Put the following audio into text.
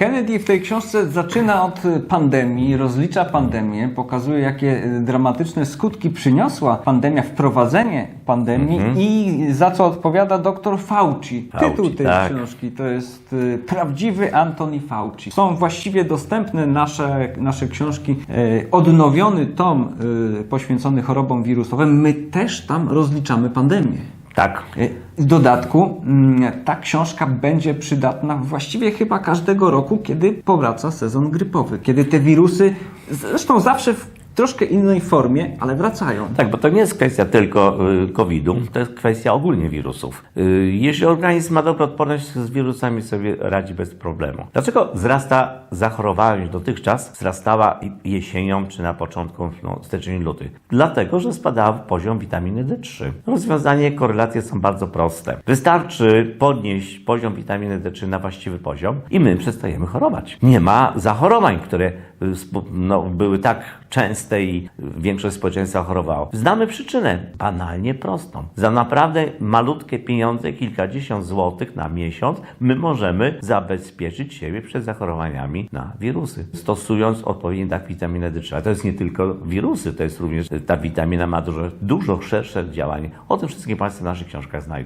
Kennedy w tej książce zaczyna od pandemii, rozlicza pandemię, pokazuje jakie y, dramatyczne skutki przyniosła pandemia, wprowadzenie pandemii i za co odpowiada dr Fauci. Fauci, Tytuł tej tak. książki to jest y, Prawdziwy Anthony Fauci. Są właściwie dostępne nasze, nasze książki, y, odnowiony tom poświęcony chorobom wirusowym. My też tam rozliczamy pandemię. Tak. W dodatku mm, ta książka będzie przydatna właściwie chyba każdego roku, kiedy powraca sezon grypowy, kiedy te wirusy, zresztą zawsze w troszkę innej formie, ale wracają. Tak, bo to nie jest kwestia tylko y, COVID-u, to jest kwestia ogólnie wirusów. Y, Jeśli organizm ma dobrą odporność, z wirusami sobie radzi bez problemu. Dlaczego wzrasta zachorowalność dotychczas? Wzrastała jesienią czy na początku no, styczeń, luty. Dlatego, że spadał poziom witaminy D3. Rozwiązanie, korelacje są bardzo proste. Wystarczy podnieść poziom witaminy D3 na właściwy poziom i my przestajemy chorować. Nie ma zachorowań, które no, były tak częste i większość społeczeństwa chorowało. Znamy przyczynę, banalnie prostą. Za naprawdę malutkie pieniądze, kilkadziesiąt złotych na miesiąc, my możemy zabezpieczyć siebie przed zachorowaniami na wirusy, stosując odpowiedni dawk witaminy D3. A to jest nie tylko wirusy, to jest również ta witamina ma dużo, dużo szersze działanie. O tym wszystkim Państwo w naszych książkach znajdą.